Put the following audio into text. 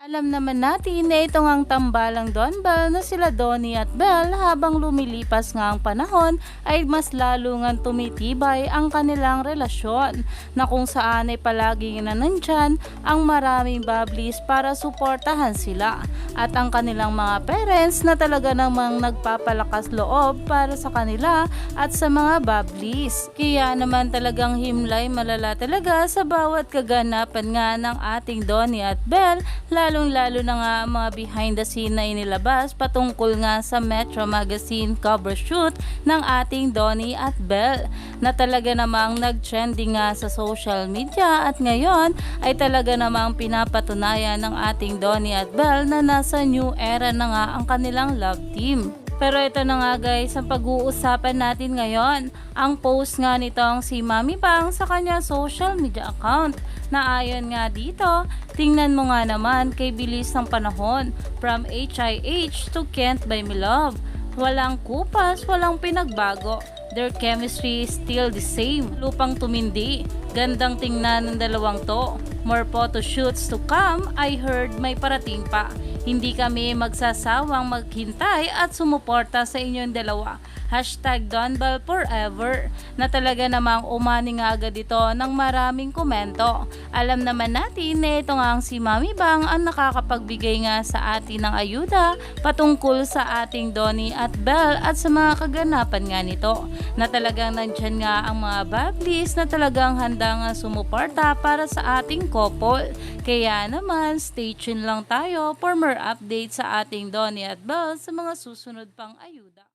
Alam naman natin na ito ngang tambalang Don Bell na sila Donnie at Belle habang lumilipas nga ang panahon ay mas lalo nga tumitibay ang kanilang relasyon na kung saan ay palagi na nandyan ang maraming bablis para suportahan sila at ang kanilang mga parents na talaga namang nagpapalakas loob para sa kanila at sa mga bablis. Kaya naman talagang himlay malala talaga sa bawat kaganapan nga ng ating Donnie at lalong lalo na nga mga behind the scene na inilabas patungkol nga sa Metro Magazine cover shoot ng ating Donnie at Belle na talaga namang nag-trending nga sa social media at ngayon ay talaga namang pinapatunayan ng ating Donnie at Belle na nasa new era na nga ang kanilang love team. Pero ito na nga guys, ang pag-uusapan natin ngayon, ang post nga nitong si Mami Pang sa kanya social media account na ayon nga dito, tingnan mo nga naman kay bilis ng panahon from HIH to Kent by Me Love. Walang kupas, walang pinagbago. Their chemistry is still the same. Lupang tumindi. Gandang tingnan ng dalawang to. More photo shoots to come. I heard may parating pa. Hindi kami magsasawang maghintay at sumuporta sa inyong dalawa. Hashtag Donbal Forever na talaga namang umani nga agad ito ng maraming komento. Alam naman natin na ito nga ang si Mami Bang ang nakakapagbigay nga sa atin ng ayuda patungkol sa ating Donnie at Belle at sa mga kaganapan nga nito na talagang nandyan nga ang mga bablis na talagang handa nga sumuporta para sa ating couple. Kaya naman, stay tuned lang tayo for more updates sa ating Donnie at Belle sa mga susunod pang ayuda.